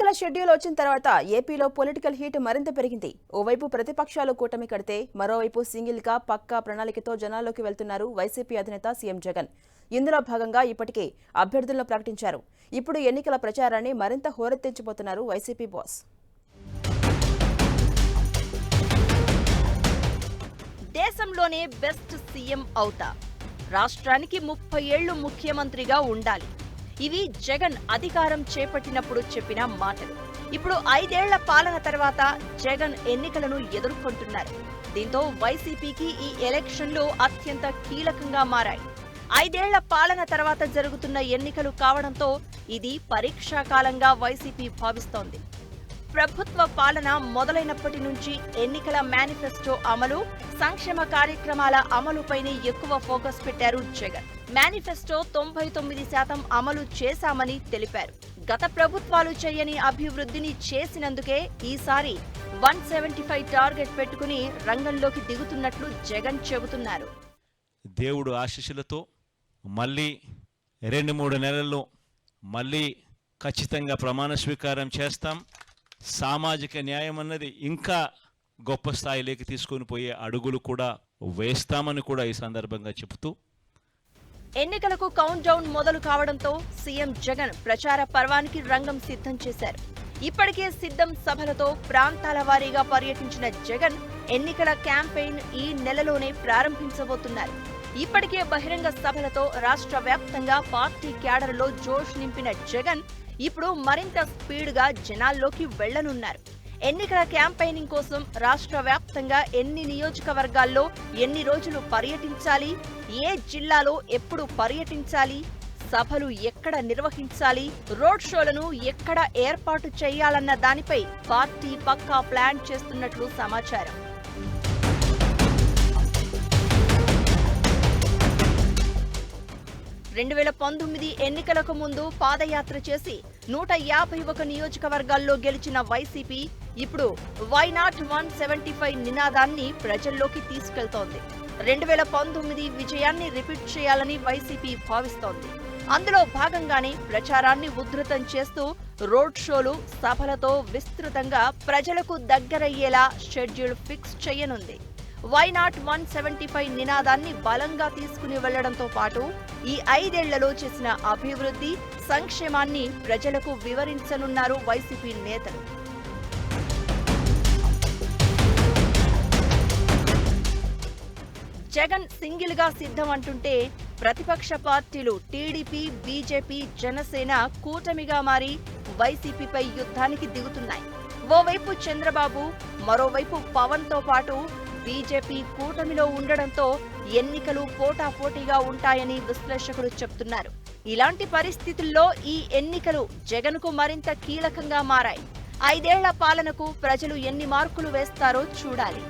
ఎన్నికల షెడ్యూల్ వచ్చిన తర్వాత ఏపీలో పొలిటికల్ హీట్ మరింత పెరిగింది. ఓవైపు ప్రతిపక్షాలు కూటమి కడితే మరోవైపు సింగిల్గా పక్కా ప్రణాళికతో జనాల్లోకి వెళ్తున్నారు వైసీపీ అధినేత సీఎం జగన్. ఇందులో భాగంగా ఇప్పటికే అభ్యర్థులను ప్రకటించారు. ఇప్పుడు ఎన్నికల ప్రచారాన్ని మరింత హోరెత్తించబోతున్నారు వైసీపీ బాస్. దేశంలోనే బెస్ట్ సీఎం అవుతా. రాష్ట్రానికి ముప్పై ఏళ్ళు ముఖ్యమంత్రిగా ఉండాలి. ఇవి జగన్ అధికారం చేపట్టినప్పుడు చెప్పిన మాటలు. ఇప్పుడు ఐదేళ్ళ పాలన తర్వాత జగన్ ఎన్నికలను ఎదుర్కొంటున్నారు. దీంతో వైసీపీకి ఈ ఎలక్షన్లు అత్యంత కీలకంగా మారాయి. ఐదేళ్ళ పాలన తర్వాత జరుగుతున్న ఎన్నికలు కావడంతో ఇది పరీక్షాకాలంగా వైసీపీ భావిస్తోంది. ప్రభుత్వ పాలన మొదలైనప్పటి నుంచి ఎన్నికల మేనిఫెస్టో అమలు సంక్షేమ కార్యక్రమాల అమలుపైనే ఎక్కువ ఫోకస్ పెట్టారు జగన్. మేనిఫెస్టో తొంభై తొమ్మిది శాతం అమలు చేశామని తెలిపారు. గత ప్రభుత్వాలు చేయని అభివృద్ధిని చేసినందుకే ఈసారి వన్ సెవెంటీ ఫైవ్ టార్గెట్ పెట్టుకుని రంగంలోకి దిగుతున్నట్లు జగన్ చెబుతున్నారు. దేవుడు ఆశీస్సులతో మళ్ళీ రెండు మూడు నెలల్లో మళ్ళీ ఖచ్చితంగా ప్రమాణ స్వీకారం చేస్తాం. సామాజిక న్యాయం అన్నది ఇంకా గొప్ప స్థాయిలోకి తీసుకొని పోయే అడుగులు కూడా వేస్తామని కూడా ఈ సందర్భంగా చెబుతూ ఎన్నికలకు కౌంట్ డౌన్ మొదలు కావడంతో సీఎం జగన్ ప్రచార పర్వానికి రంగం సిద్ధం చేశారు. ఇప్పటికే సిద్ధం సభలతో ప్రాంతాల వారీగా పర్యటించిన జగన్ ఎన్నికల క్యాంపెయిన్ ఈ నెలలోనే ప్రారంభించబోతున్నారు. ఇప్పటికే బహిరంగ సభలతో రాష్ట్ర వ్యాప్తంగా పార్టీ క్యాడర్లో జోష్ నింపిన జగన్ ఇప్పుడు మరింత స్పీడ్గా జనాల్లోకి వెళ్ళనున్నారు ఎన్నికల క్యాంపెయినింగ్ కోసం రాష్ట్ర వ్యాప్తంగా ఎన్ని నియోజకవర్గాల్లో ఎన్ని రోజులు పర్యటించాలి? ఏ జిల్లాలో ఎప్పుడు పర్యటించాలి? సభలు ఎక్కడ నిర్వహించాలి? రోడ్ షోలను ఎక్కడ ఏర్పాటు చేయాలన్న దానిపై పార్టీ పక్కా ప్లాన్ చేస్తున్నట్లు సమాచారం. రెండు వేల పంతొమ్మిది ఎన్నికలకు ముందు పాదయాత్ర చేసి నూట యాభై ఒక నియోజకవర్గాల్లో గెలిచిన వైసీపీ ఇప్పుడు why not one seventy five నినాదాన్ని ప్రజల్లోకి తీసుకెళ్తోంది. రెండు వేల పంతొమ్మిది విజయాన్ని రిపీట్ చేయాలని వైసీపీ భావిస్తోంది. అందులో భాగంగానే ప్రచారాన్ని ఉధృతం చేస్తూ రోడ్ షోలు సభలతో విస్తృతంగా ప్రజలకు దగ్గరయ్యేలా షెడ్యూల్ ఫిక్స్ చేయనుంది. Why not one seventy five నినాదాన్ని బలంగా తీసుకుని వెళ్ళడంతో పాటు ఈ ఐదేళ్ళలో చేసిన అభివృద్ధి సంక్షేమాన్ని ప్రజలకు వివరించనున్నారు వైసీపీ నేతలు. జగన్ సింగిల్గా సిద్ధం అంటుంటే ప్రతిపక్ష పార్టీలు టీడీపీ బీజేపీ జనసేన కూటమిగా మారి వైసీపీపై యుద్ధానికి దిగుతున్నాయి. ఓవైపు చంద్రబాబు మరోవైపు పవన్తో పాటు బీజేపీ కూటమిలో ఉండడంతో ఎన్నికలు పోటాపోటీగా ఉంటాయని విశ్లేషకులు చెప్తున్నారు. ఇలాంటి పరిస్థితుల్లో ఈ ఎన్నికలు జగన్కు మరింత కీలకంగా మారాయి. ఐదేళ్ళ పాలనకు ప్రజలు ఎన్ని మార్కులు వేస్తారో చూడాలి.